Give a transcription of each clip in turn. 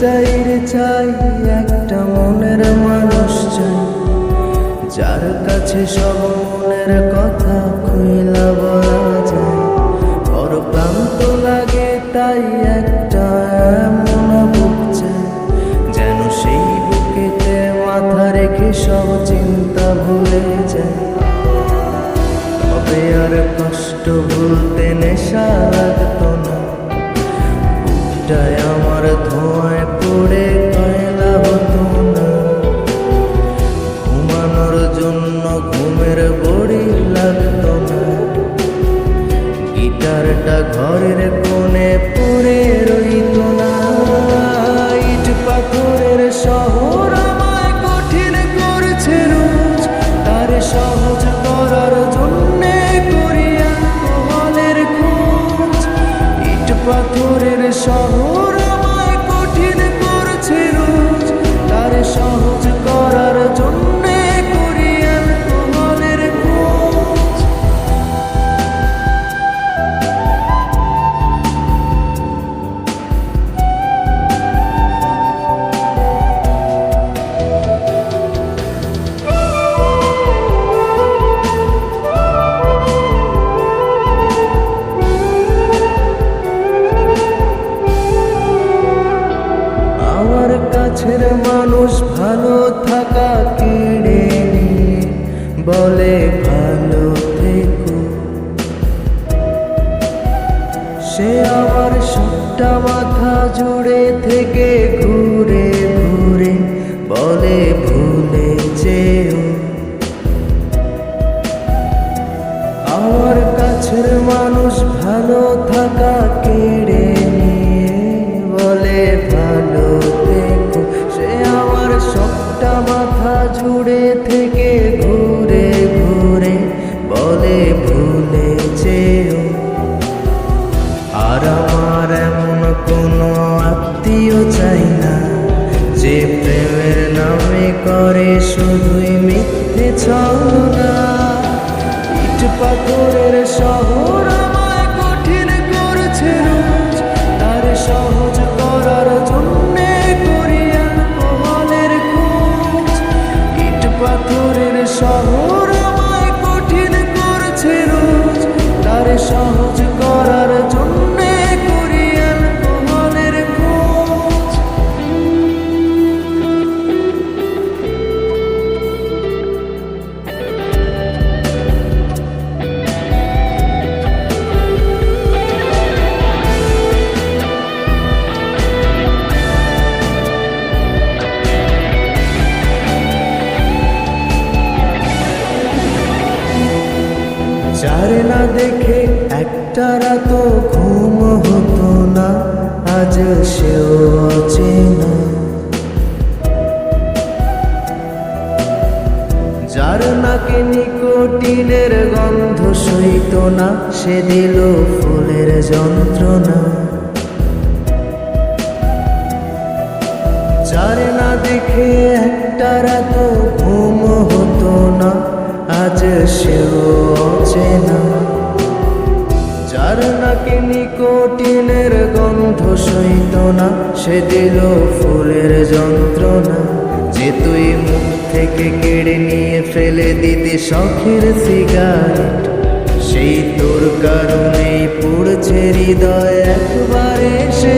চাই একটা মনের মানুষ চাই। যার কাছে সব মনের কথা খুইলা বলা যায়। বড় ক্লান্ত লাগে তাই একটা এমন বুক চাই। যেন সেই বুকেতে মাথা রেখে সব চিন্তা ভুলে যায়। তবে আর কষ্ট ভুলতে নেশা লাগতো না। পাথরের শহর আমায় কঠিন করছে রোজ। তার সহজ থেকে ঘুরে ঘুরে বলে ভুলে যেও। আমার কাছের মানুষ ভালো থাকা কেড়ে নিয়ে বলে ভালো দেখো সে আমার সবটা মাথা জুড়ে যে প্রেমের নামে করে শুধুই মিথ্যে ছলনা। ইট পাথরের শহর আমায় কঠিন করছে রোজ। তার সহজ করার জন্যে করিয়া কহলের খোঁজ। ইট পাথরের শহর আমায় কঠিন করছে রোজ। তার সহজ যার না দেখে একটা রাত ঘুম হতো না, আজ সেও অচেনা। যার নাকে নিকোটিনের গন্ধ সইত না, সে দিল ফুলের যন্ত্রণা। যার নাকি গন্ধ না, সে দিল ফুলের যন্ত্রণা। যে তুই মুখ থেকে কেড়ে নিয়ে ফেলে দিতে শখের সিগারেট, সেই তোর কারণেই পড়ছে হৃদয় একবার এসে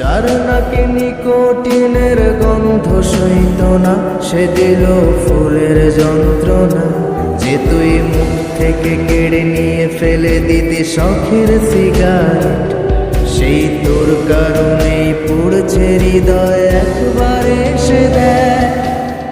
যার নাকি নিকোটিনের গন্ধ সইত না, সে দিল ফুলের যন্ত্রণা। যে তুই মুখ থেকে কেড়ে নিয়ে ফেলে দিতে শখের সিগারেট, সেই তোর কারণেই পড়ছে হৃদয়, একবার এসে দেয়